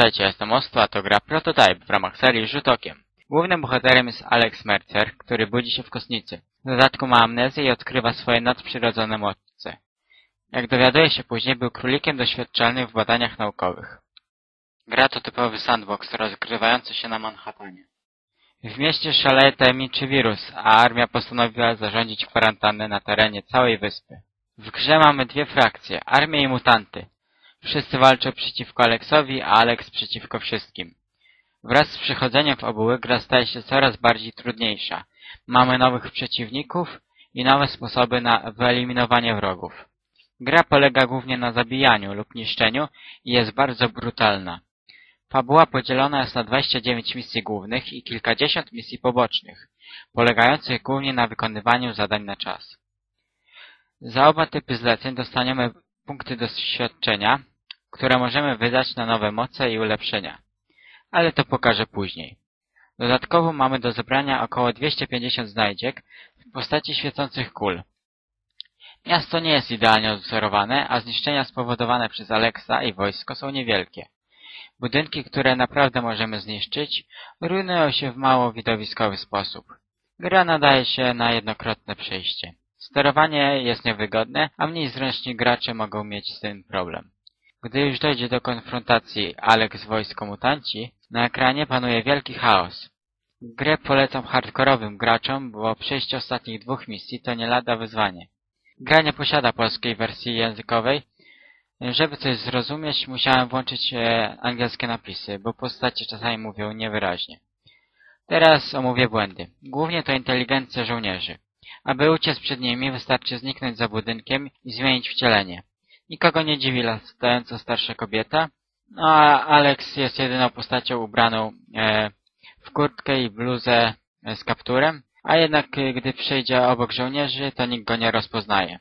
Witajcie, jestem a to gra Prototype w ramach serii Rzut Okiem. Głównym bohaterem jest Alex Mercer, który budzi się w kosnicy. W dodatku ma amnezję i odkrywa swoje nadprzyrodzone moce. Jak dowiaduje się później, był królikiem doświadczalnym w badaniach naukowych. Gra to typowy sandbox rozgrywający się na Manhattanie. W mieście szaleje tajemniczy wirus, a armia postanowiła zarządzić kwarantannę na terenie całej wyspy. W grze mamy dwie frakcje, armię i mutanty. Wszyscy walczą przeciwko Aleksowi, a Alex przeciwko wszystkim. Wraz z przechodzeniem w obuły gra staje się coraz bardziej trudniejsza. Mamy nowych przeciwników i nowe sposoby na wyeliminowanie wrogów. Gra polega głównie na zabijaniu lub niszczeniu i jest bardzo brutalna. Fabuła podzielona jest na 29 misji głównych i kilkadziesiąt misji pobocznych, polegających głównie na wykonywaniu zadań na czas. Za oba typy zleceń dostaniemy punkty doświadczenia, które możemy wydać na nowe moce i ulepszenia. Ale to pokażę później. Dodatkowo mamy do zebrania około 250 znajdziek w postaci świecących kul. Miasto nie jest idealnie odwzorowane, a zniszczenia spowodowane przez Alexa i wojsko są niewielkie. Budynki, które naprawdę możemy zniszczyć, rujnują się w mało widowiskowy sposób. Gra nadaje się na jednokrotne przejście. Sterowanie jest niewygodne, a mniej zręczni gracze mogą mieć z tym problem. Gdy już dojdzie do konfrontacji Alex wojsko mutanci, na ekranie panuje wielki chaos. Grę polecam hardkorowym graczom, bo przejście ostatnich dwóch misji to nie lada wyzwanie. Gra nie posiada polskiej wersji językowej. Żeby coś zrozumieć, musiałem włączyć e, angielskie napisy, bo postacie czasami mówią niewyraźnie. Teraz omówię błędy. Głównie to inteligencja żołnierzy. Aby uciec przed nimi, wystarczy zniknąć za budynkiem i zmienić wcielenie. Nikogo nie dziwi latająca starsza kobieta, no a Alex jest jedyną postacią ubraną e, w kurtkę i bluzę e, z kapturem, a jednak e, gdy przejdzie obok żołnierzy, to nikt go nie rozpoznaje,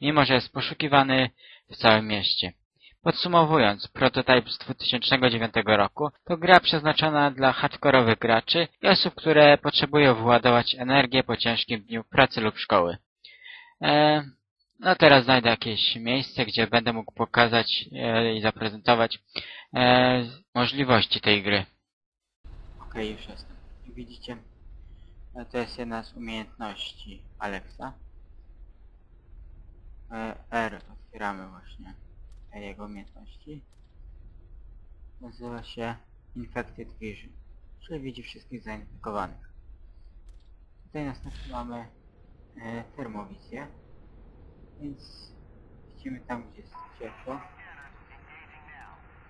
mimo że jest poszukiwany w całym mieście. Podsumowując, Prototype z 2009 roku to gra przeznaczona dla hardkorowych graczy i osób, które potrzebują wyładować energię po ciężkim dniu pracy lub szkoły. E, no teraz znajdę jakieś miejsce, gdzie będę mógł pokazać e, i zaprezentować e, możliwości tej gry. Ok, już jestem. Widzicie, e, to jest jedna z umiejętności Alexa. R otwieramy właśnie jego umiejętności. Nazywa się Infected Vision, czyli widzi wszystkich zainfekowanych. Tutaj następnie mamy e, termowizję, więc widzimy tam, gdzie jest ciepło.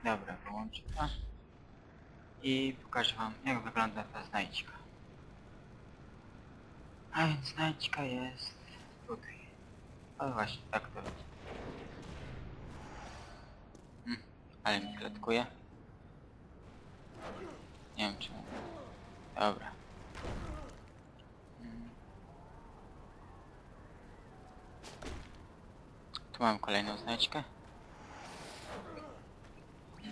Dobra, połączę to. I pokażę wam, jak wygląda ta znajdźka. A więc znajdźka jest tutaj. O właśnie, tak to jest. Hmm, ale mi klatkuje. Nie wiem czemu. Dobra. Hmm. Mam kolejną znajdźkę.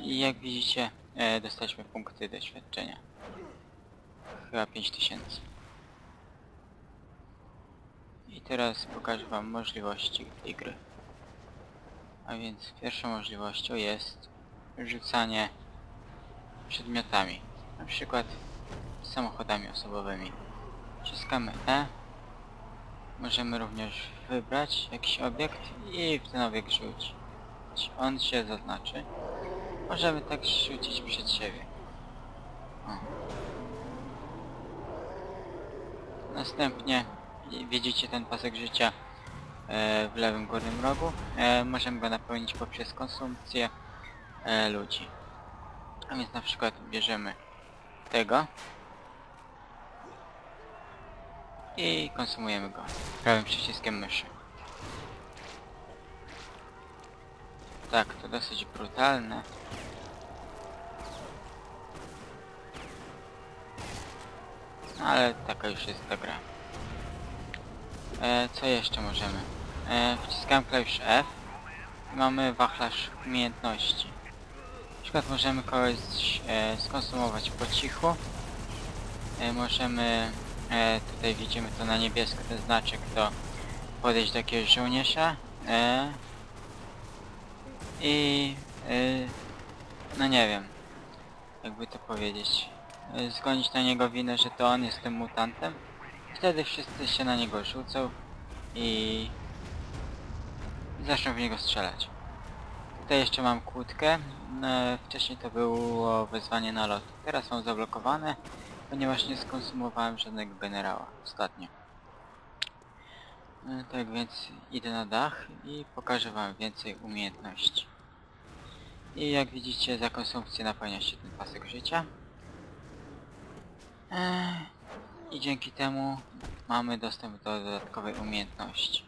I jak widzicie, e, dostaliśmy punkty doświadczenia. Chyba 5000. I teraz pokażę wam możliwości tej gry. A więc pierwszą możliwością jest rzucanie przedmiotami. Na przykład samochodami osobowymi. Wciskamy E. Możemy również wybrać jakiś obiekt i w ten obiekt rzucić. On się zaznaczy. Możemy tak rzucić przed siebie. O. Następnie widzicie ten pasek życia e, w lewym górnym rogu. E, możemy go napełnić poprzez konsumpcję e, ludzi. A więc na przykład bierzemy tego i konsumujemy go prawym przyciskiem myszy. Tak, to dosyć brutalne. No, ale taka już jest ta gra. E, co jeszcze możemy? E, wciskam klawisz F i mamy wachlarz umiejętności. Na przykład możemy kogoś e, skonsumować po cichu. E, możemy, e, tutaj widzimy to na niebiesko, ten znaczek to podejść do jakiegoś żołnierza. E, I, e, no nie wiem, jakby to powiedzieć, e, zgonić na niego winę, że to on jest tym mutantem. Wtedy wszyscy się na niego rzucą i zaczną w niego strzelać. Tutaj jeszcze mam kłódkę. E, Wcześniej to było wezwanie na lot. Teraz mam zablokowane, ponieważ nie skonsumowałem żadnego generała ostatnio. E, Tak więc idę na dach i pokażę wam więcej umiejętności. I jak widzicie za konsumpcję napełnia się ten pasek życia. Eee, I dzięki temu mamy dostęp do dodatkowej umiejętności.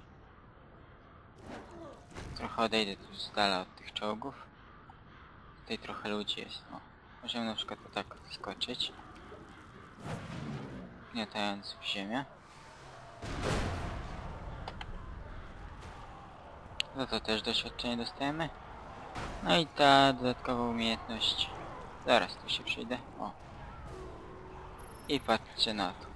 Trochę odejdę tu z dala od tych czołgów. Tutaj trochę ludzi jest. O, możemy na przykład tak skoczyć. Gniatając w ziemię. Za to też doświadczenie dostajemy. No i ta dodatkowa umiejętność. Zaraz tu się przyjdę. O. I patrzcie na to.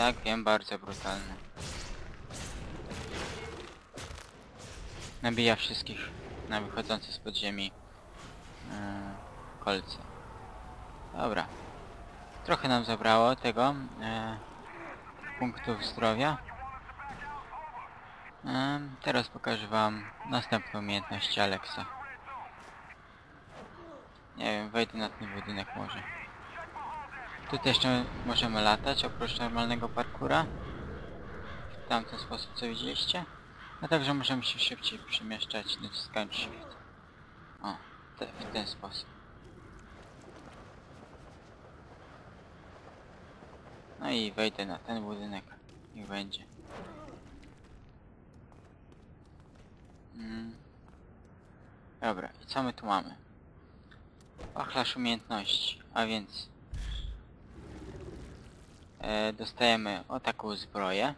Tak, wiem, bardzo brutalny. Nabija wszystkich na wychodzące z podziemi yy, kolce. Dobra. Trochę nam zabrało tego e, punktów zdrowia. E, teraz pokażę wam następną umiejętność Alexa. Nie wiem, wejdę na ten budynek może. Tutaj jeszcze możemy latać oprócz normalnego parkura. W tamten sposób co widzieliście. A także możemy się szybciej przemieszczać naciskając shift. O, te, w ten sposób. No i wejdę na ten budynek. Niech będzie. Mm. Dobra, i co my tu mamy? Wachlarz umiejętności, a więc e, dostajemy o taką zbroję.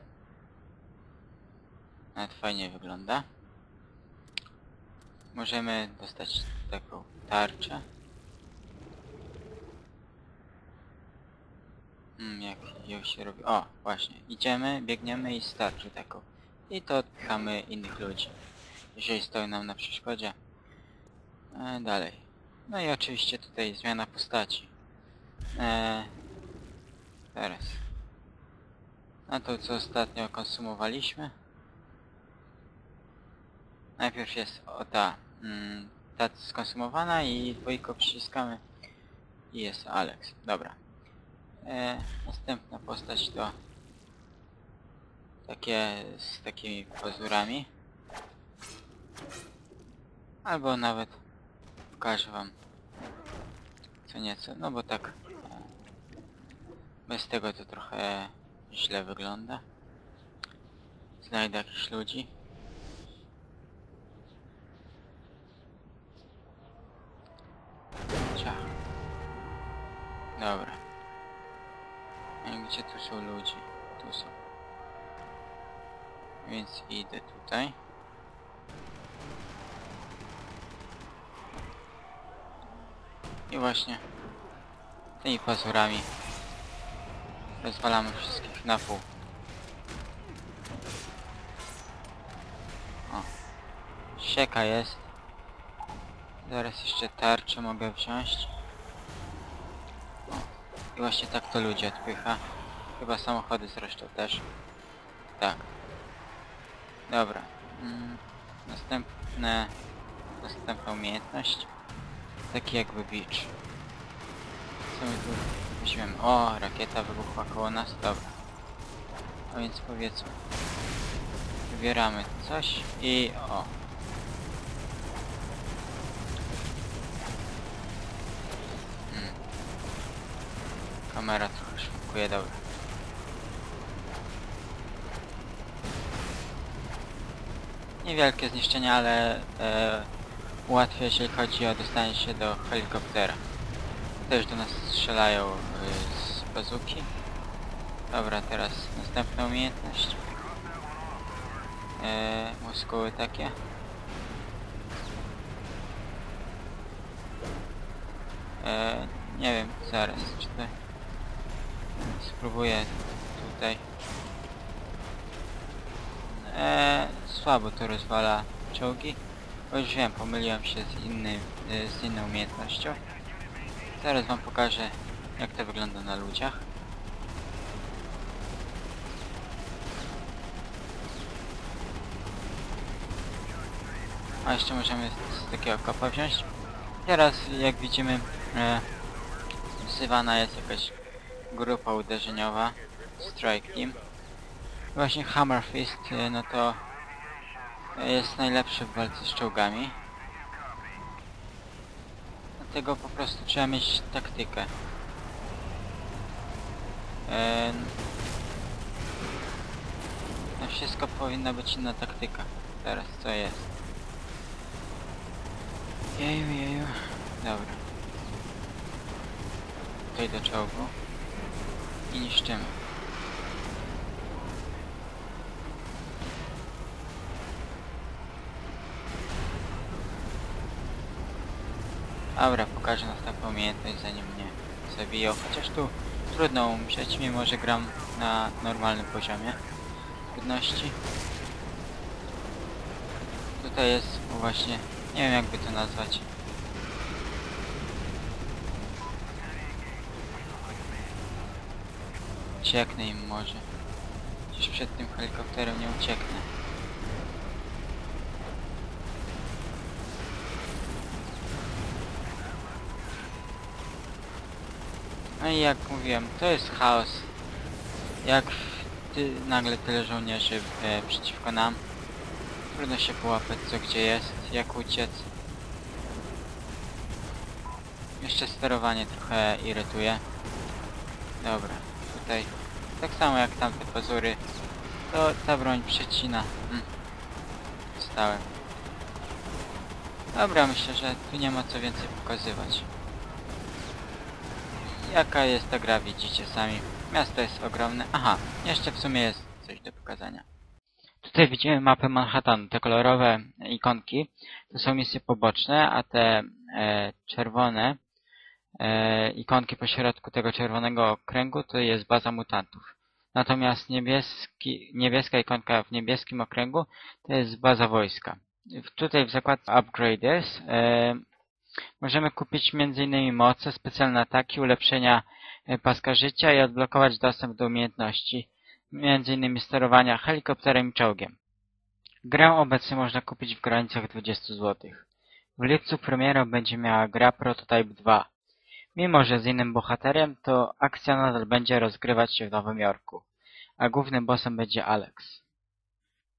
Nawet fajnie wygląda. Możemy dostać taką tarczę. Hmm, jak ją się robi? O, właśnie. Idziemy, biegniemy i starczy taką. I to odpychamy innych ludzi. Jeżeli stoją nam na przeszkodzie. E, dalej. No i oczywiście tutaj zmiana postaci. E, teraz. Na to co ostatnio konsumowaliśmy. Najpierw jest o ta, mm, ta skonsumowana i dwójko przyciskamy i jest Alex. Dobra. E, następna postać to takie z takimi pazurami. Albo nawet pokażę wam co nieco, no bo tak bez tego to trochę źle wygląda. Znajdę jakichś ludzi. Ciach. Dobra. A Gdzie tu są ludzie? Tu są. Więc idę tutaj. I właśnie tymi pazurami rozwalamy wszystkich na pół. O. Sieka jest. Zaraz jeszcze tarczę mogę wziąć. O. I właśnie tak to ludzi odpycha. Chyba samochody zresztą też. Tak. Dobra. Mm. Następne... Następna umiejętność. Taki jakby beach. Co my tu weźmiemy? O, rakieta wybuchła koło nas. Dobra. A więc powiedzmy. Wybieramy coś i o. Hmm. Kamera trochę szwankuje, dobra. Niewielkie zniszczenia, ale e, ułatwia jeżeli chodzi o dostanie się do helikoptera. Też do nas strzelają y, z bazuki. Dobra, teraz następna umiejętność. E, muskuły takie. E, nie wiem, zaraz, czy to... spróbuję tutaj. Eee, słabo to rozwala czołgi. Bo już wiem, pomyliłem się z, innym, z inną umiejętnością. Zaraz wam pokażę, jak to wygląda na ludziach. A jeszcze możemy z takiego kopa wziąć. Teraz, jak widzimy, e, wzywana jest jakaś grupa uderzeniowa. Strike Team. Właśnie Hammer Fist, e, no to jest najlepszy w walce z czołgami. Dlatego po prostu trzeba mieć taktykę. E, no wszystko powinna być inna taktyka. Teraz co jest? Jeju, jeju. Dobra. Tutaj do czołgu. I niszczymy. Dobra, pokażę następną umiejętność zanim mnie zabiją. Chociaż tu trudno umrzeć, mimo że gram na normalnym poziomie trudności. Tutaj jest właśnie, nie wiem jakby to nazwać. Ucieknę im może. Gdzieś przed tym helikopterem nie ucieknę. No i jak mówiłem, to jest chaos. Jak ty, nagle tyle żołnierzy e, przeciwko nam. Trudno się połapać co gdzie jest, jak uciec. Jeszcze sterowanie trochę irytuje. Dobra, tutaj tak samo jak tamte pazury, to ta broń przecina. Hmm. Stałem. Dobra, myślę, że tu nie ma co więcej pokazywać. Jaka jest ta gra, widzicie sami. Miasto jest ogromne. Aha, jeszcze w sumie jest coś do pokazania. Tutaj widzimy mapę Manhattanu. Te kolorowe ikonki to są misje poboczne, a te e, czerwone e, ikonki po środku tego czerwonego okręgu to jest baza mutantów. Natomiast niebieski, niebieska ikonka w niebieskim okręgu to jest baza wojska. Tutaj w zakładce Upgraders e, możemy kupić m.in. moce, specjalne ataki, ulepszenia e, paska życia i odblokować dostęp do umiejętności, m.in. sterowania helikopterem i czołgiem. Grę obecnie można kupić w granicach 20 zł. W lipcu premierą będzie miała gra Prototype 2. Mimo, że z innym bohaterem, to akcja nadal będzie rozgrywać się w Nowym Jorku, a głównym bossem będzie Alex.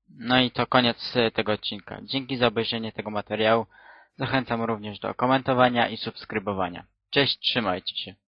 No i to koniec e, tego odcinka. Dzięki za obejrzenie tego materiału. Zachęcam również do komentowania i subskrybowania. Cześć, trzymajcie się.